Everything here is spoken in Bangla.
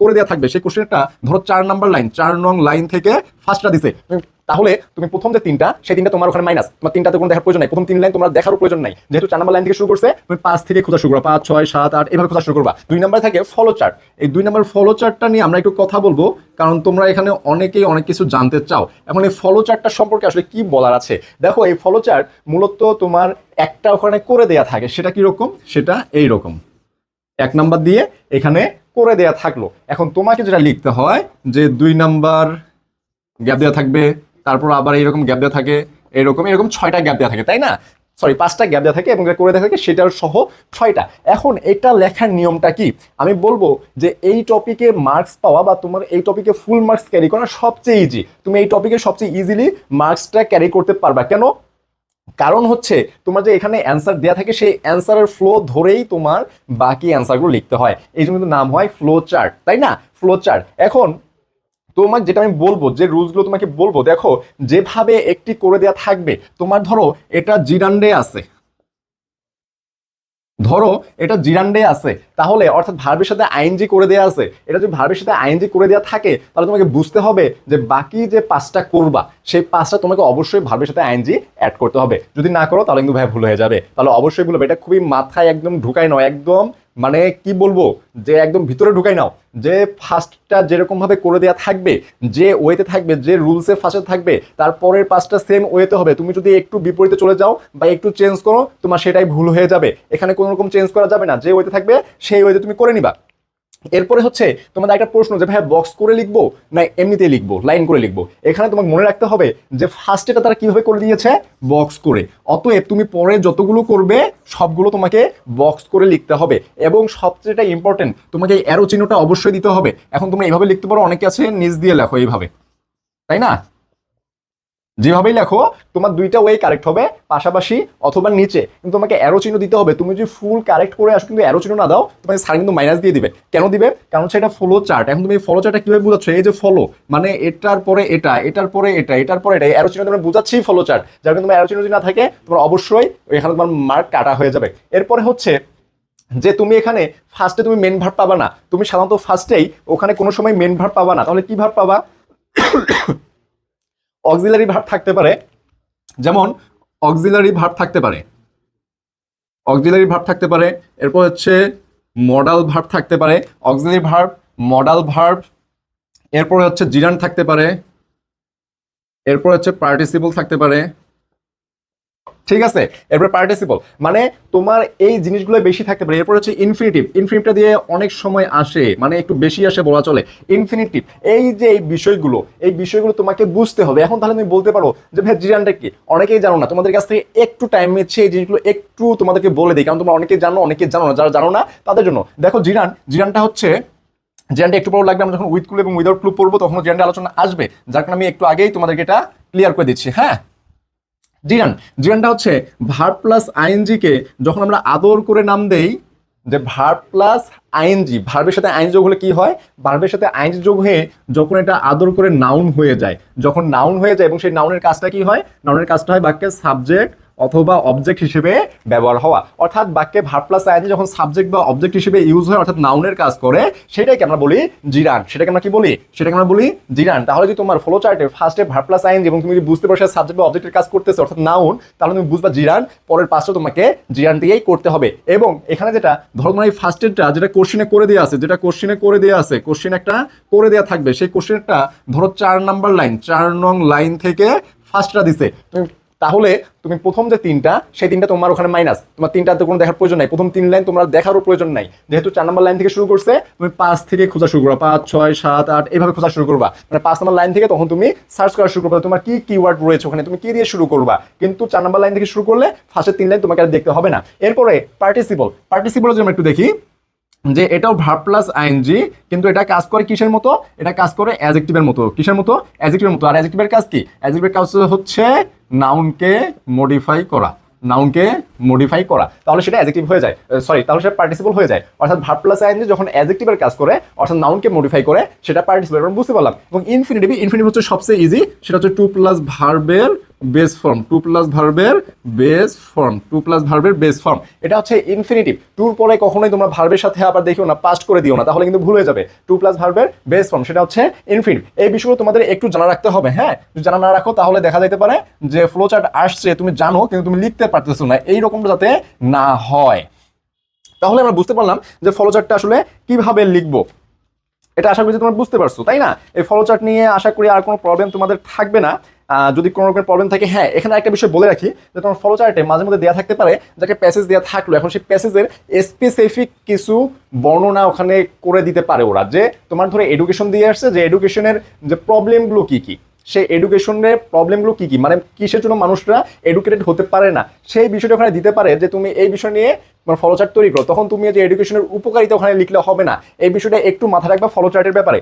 করে দেওয়া থাকবে। সেই কোশ্চেনটা ধরো চার নাম্বার লাইন চার নং লাইন থেকে ফার্স্টটা দিছে। তাহলে তুমি প্রথম যে তিনটা, সেই তিনটা তোমার ওখানে মাইনাস তোমার তিনটাতে কোনো দেখার প্রয়োজন নাই। প্রথম তিন লাইন তোমার দেখার প্রয়োজন নাই। যেহেতু চার নাম্বার লাইন থেকে শুরু করছে, তুমি পাঁচ থেকে খোঁজা শুরু করো পাঁচ, ছয়, সাত, আট, এভাবে খোঁজা শুরু করবা। দুই নাম্বার থাকে ফলো চার্ট এই দুই নাম্বার ফলো চার্টটা নিয়ে আমরা একটু কথা বলব, কারণ তোমরা এখানে অনেকেই অনেক কিছু জানতে চাও। এখন এই ফলো চার্টটা সম্পর্কে আসলে কি বলার আছে? দেখো, এই ফলো চার্ট মূলত তোমার একটা ওখানে করে দেয়া থাকে। সেটা কি রকম সেটা এই রকম এক নাম্বার দিয়ে এখানে করে দেয়া থাকল। এখন তোমাকে যেটা লিখতে হয় যে দুই নাম্বার গ্যাপ দেওয়া থাকবে, তারপর আবার এইরকম গ্যাপ দেওয়া থাকে এরকম এরকম ছয়টা গ্যাপ দেওয়া থাকে, তাই না? সরি পাঁচটা গ্যাপ দেওয়া থাকে এবং করে দেওয়া থাকে, সেটার সহ ছয়টা। এখন এটা লেখার নিয়মটা কি? আমি বলব যে এই টপিকে মার্কস পাওয়া বা তোমার এই টপিকে ফুল মার্কস ক্যারি করা সবচেয়ে ইজি তুমি এই টপিকে সবচেয়ে ইজিলি মার্কসটা ক্যারি করতে পারবা। কেন? কারণ হচ্ছে তোমার যে এখানে অ্যান্সার দেওয়া থাকে, সেই অ্যান্সারের ফ্লো ধরেই তোমার বাকি অ্যান্সারগুলো লিখতে হয়। এই জন্য নাম হয় ফ্লো চার্ট তাই না? ফ্লো চার্ট এখন তোমার যেটা আমি বলব, যে রুলসগুলো তোমাকে বলব, দেখো, যেভাবে একটি করে দেওয়া থাকবে, তোমার ধরো, এটা জিরান্ডে আছে। ধরো, এটা জিরান্ডে আছে, তাহলে অর্থাৎ ভার্বের সাথে আইনজি করে দেওয়া আছে, এটা যদি ভার্বের সাথে আইনজি করে দেওয়া থাকে, তাহলে তোমাকে বুঝতে হবে যে বাকি যে পাঁচটা করবা, সেই পাঁচটা তোমাকে অবশ্যই ভার্বের সাথে আইনজি অ্যাড করতে হবে। যদি না করো, তাহলে কিন্তু ভাই ভুল হয়ে যাবে। তাহলে অবশ্যই বলবে এটা খুবই মাথায় একদম ঢুকায় নয় একদম মানে কি বলব, যে একদম ভিতরে ঢুকাই নাও, যে ফার্স্টটা যেরকমভাবে করে দেওয়া থাকবে, যে ওয়েতে থাকবে, যে রুলসে ফার্স্টে থাকবে তারপরের পাঁচটা সেম ওয়েতে হবে। তুমি যদি একটু বিপরীতে চলে যাও বা একটু চেঞ্জ করো, তোমার সেটাই ভুল হয়ে যাবে। এখানে কোনো রকম চেঞ্জ করা যাবে না। যে ওয়েতে থাকবে, সেই ওয়েতে তুমি করে নিবা। এরপরে হচ্ছে তোমাদের একটা প্রশ্ন যে ভাই বক্স করে লিখব না এমনিতে লিখব? লাইন করে লিখব? এখানে তোমাকে মনে রাখতে হবে যে ফার্স্ট এটা তারা কীভাবে করে দিয়েছে? বক্স করে। অতএব তুমি পরে যতগুলো করবে, সবগুলো তোমাকে বক্স করে লিখতে হবে। এবং সবচেয়ে ইম্পর্টেন্ট তোমাকে এই অ্যারো চিহ্নটা অবশ্যই দিতে হবে। এখন তোমরা এইভাবে লিখতে পারো, অনেকে আছে নিজ দিয়ে লেখো এইভাবে। তাই না? যেভাবেই লেখো, তোমার দুইটা ওয়ে কারেক্ট হবে, পাশাপাশি অথবা নিচে। কিন্তু তোমাকে অ্যারো চিহ্ন দিতে হবে। তুমি যদি ফুল কারেক্ট করে আসো, কিন্তু অ্যারো চিহ্ন না দাও তোমাকে স্যার কিন্তু মাইনাস দিয়ে দিবে। কেন দিবে? কারণ হচ্ছে এটা ফলো চার্ট এখন তুমি ফলো চার্টটা কীভাবে বুঝাচ্ছ? এই যে ফলো মানে এটার পরে এটা, এটার পরে এটা, এটার পরে এটা অ্যারো চিহ্ন তোমরা বুঝাচ্ছি ফলো চার্ট যার কিন্তু তোমার অ্যারো চিহ্ন যদি না থাকে, তোমার অবশ্যই এখানে তোমার মার্ক কাটা হয়ে যাবে। এরপরে হচ্ছে যে তুমি এখানে ফার্স্টে তুমি মেন ভার্ব পাবা না। তুমি সাধারণত ফার্স্টেই ওখানে কোনো সময় মেন ভার্ব পাবা না। তাহলে কি ভার্ব পাবা? অক্সিলারি ভার্ব থাকতে পারে, যেমন অক্সিলারি ভার্ব থাকতে পারে। অক্সিলারি ভার্ব থাকতে পারে, এরপর হচ্ছে মডাল ভার্ব থাকতে পারে অক্সিলারি ভার্ব মডাল ভার্ব এরপর হচ্ছে জিরান থাকতে পারে, এরপর হচ্ছে পার্টিসিপল থাকতে পারে। ঠিক আছে? এরপর পার্টিসিপল মানে তোমার এই জিনিসগুলো বেশি থাকতে পারে। এরপর হচ্ছে ইনফিনিটিভ ইনফিনিটিভটা দিয়ে অনেক সময় আসে মানে একটু বেশি আসে বলা চলে। ইনফিনিটিভ এই যে এই বিষয়গুলো এই বিষয়গুলো তোমাকে বুঝতে হবে। এখন তাহলে তুমি বলতে পারো যে, ভাই, জিরানটা কি? অনেকেই জানো না। তোমাদের কাছ থেকে একটু টাইম নিচ্ছে এই জিনিসগুলো, একটু তোমাদেরকে বলে দিই। কারণ তোমরা অনেকে জানো অনেকে জানো না। যারা জানো না, তাদের জন্য। দেখো, জিরান, জিরানটা হচ্ছে, জিরানটা একটু পর লাগবে। আমরা যখন উইথ ক্লু এবং উইদাউট ক্লু পড়ব তখন জিরানটা আলোচনা আসবে। যার কারণে আমি একটু আগেই তোমাদেরকে এটা ক্লিয়ার করে দিচ্ছি। হ্যাঁ? জিরান জিরানটা হচ্ছে ভার প্লাস আইএনজি কে যখন আমরা আদর করে নাম দেই, যে ভার প্লাস আইএনজি, ভার্বের সাথে আইন যোগ হলে কি হয়? ভার্বের সাথে আইন যোগ হয়ে যখন এটা আদর করে নাউন হয়ে যায়, যখন নাউন হয়ে যায় এবং সেই নাউনের কাজটা কি হয়? নাউনের কাজটা হয় বাক্যের সাবজেক্ট অথবা অবজেক্ট হিসেবে ব্যবহার হওয়া। অর্থাৎ বাক্যে ভার প্লাস আইএনজি যখন সাবজেক্ট বা অবজেক্ট হিসেবে ইউজ হয়, অর্থাৎ নাউনের কাজ করে, সেটাকে আমরা বলি জিরান। সেটাকে আমরা কি বলি? সেটাকে আমরা বলি জিরান। তাহলে যদি তোমার ফলো চার্টে ফার্স্টে ভার প্লাস আইএনজি এবং তুমি যদি বুঝতে পারছ সাবজেক্ট বা অবজেক্টের কাজ করতেছে, অর্থাৎ নাউন তাহলে তুমি বুঝবা জিরান, পরের পাঁচটা তোমাকে জিরান দিয়েই করতে হবে। এবং এখানে যেটা, ধরো তোমার এই ফার্স্টেরটা যেটা কোশ্চেনে করে দেওয়া আছে, যেটা কোশ্চেনে করে দেওয়া আছে কোশ্চেন একটা করে দেওয়া থাকবে। সেই কোশ্চেনটা ধরো চার নাম্বার লাইন চার নং লাইন থেকে ফার্স্টটা দিছে। তুমি তাহলে তুমি প্রথম যে তিনটা, সেই তিনটা তোমার ওখানে মাইনাস তোমার তিনটাতে কোনো দেখার প্রয়োজন নাই। প্রথম তিন লাইন তোমার দেখারও প্রয়োজন নাই। যেহেতু চার নম্বর লাইন থেকে শুরু করছে, তুমি পাঁচ থেকে খোঁজা শুরু করবা। পাঁচ, ছয়, সাত, আট এইভাবে খোঁজা শুরু করবা। মানে পাঁচ নম্বর লাইন থেকে তখন তুমি সার্চ করা শুরু করবা। তোমার কি কিওয়ার্ড রয়েছে ওখানে? তুমি কি দিয়ে শুরু করবা? কিন্তু চার নম্বর লাইন থেকে শুরু করলে ফার্স্টের তিন লাইন তোমাকে আর দেখতে হবে না। এরপরে পার্টিসিপল পার্টিসিপল যদি আমরা একটু দেখি। যে এটাও ভার্ব প্লাস আইএনজি কিন্তু এটা কাজ করে কিসের মতো? এটা কাজ করে অ্যাজেক্টিভের মতো। কিসের মতো? অ্যাজেক্টিভের মতো। আর অ্যাজেক্টিভের কাজ কি? অ্যাজেক্টিভের কাজ হচ্ছে নাউনকে মডিফাই করা। নাউনকে মডিফাই করা। তাহলে সেটা অ্যাজেক্টিভ হয়ে যায়। সরি তাহলে সেটা পার্টিসিপল হয়ে যায়। অর্থাৎ ভার্ব প্লাস আইএনজি যখন অ্যাজেক্টিভের কাজ করে, অর্থাৎ নাউনকে মডিফাই করে, সেটা পার্টিসিপল আমরা বুঝতে পারলাম। এবং ইনফিনিটিভ ইনফিনিটিভ হচ্ছে সবচেয়ে ইজি সেটা হচ্ছে টু প্লাস ভার্বের বেস ফর্ম টু প্লাস ভার্বের বেস ফর্ম টু প্লাস ভার্বের বেস ফর্ম এটা হচ্ছে ইনফিনিটিভ টুর পরে কখনোই তোমরা ভার্বের সাথে আবার দেখিও না পাস্ট করে দিও না, তাহলে কিন্তু ভুলে যাবে। টু প্লাস ভার্বের বেস ফর্ম সেটা হচ্ছে ইনফিনিটিভ এই বিষয়গুলো তোমাদের একটু জানা রাখতে হবে হ্যাঁ? জানা না রাখো, তাহলে দেখা যেতে পারে যে ফ্লো চার্ট আসছে, তুমি জানো, কিন্তু তুমি লিখতে পারতেছো না। এইরকমটা যাতে না হয়। তাহলে আমরা বুঝতে পারলাম যে ফলো চার্টটা আসলে কীভাবে লিখব। এটা আশা করি তোমরা বুঝতে পারছ, তাই না? এই ফলো চার্ট নিয়ে আশা করি আর কোনো প্রবলেম তোমাদের থাকবে না। যদি কোনো রকমের প্রবলেম থাকে হ্যাঁ এখানে একটা বিষয় বলে রাখি, যে তোমার ফলো চার্টে মাঝে মধ্যে দেওয়া থাকতে পারে, যাকে প্যাসেজ দেওয়া থাকল, এখন সেই প্যাসেজের স্পেসিফিক কিছু বর্ণনা ওখানে করে দিতে পারে ওরা, যে তোমার ধরে এডুকেশন দিয়ে আসছে, যে এডুকেশনের যে প্রবলেমগুলো কি কি, সেই এডুকেশনের প্রবলেমগুলো কি কি মানে কিসের জন্য মানুষরা এডুকেটেড হতে পারে না, সেই বিষয়টা ওখানে দিতে পারে যে তুমি এই বিষয় নিয়ে তোমার ফলো চার্ট তৈরি করো, তখন তুমি যে এডুকেশনের উপকারিতা ওখানে লিখলে হবে না, এই বিষয়টা একটু মাথা রাখবা ফলো চার্টের ব্যাপারে।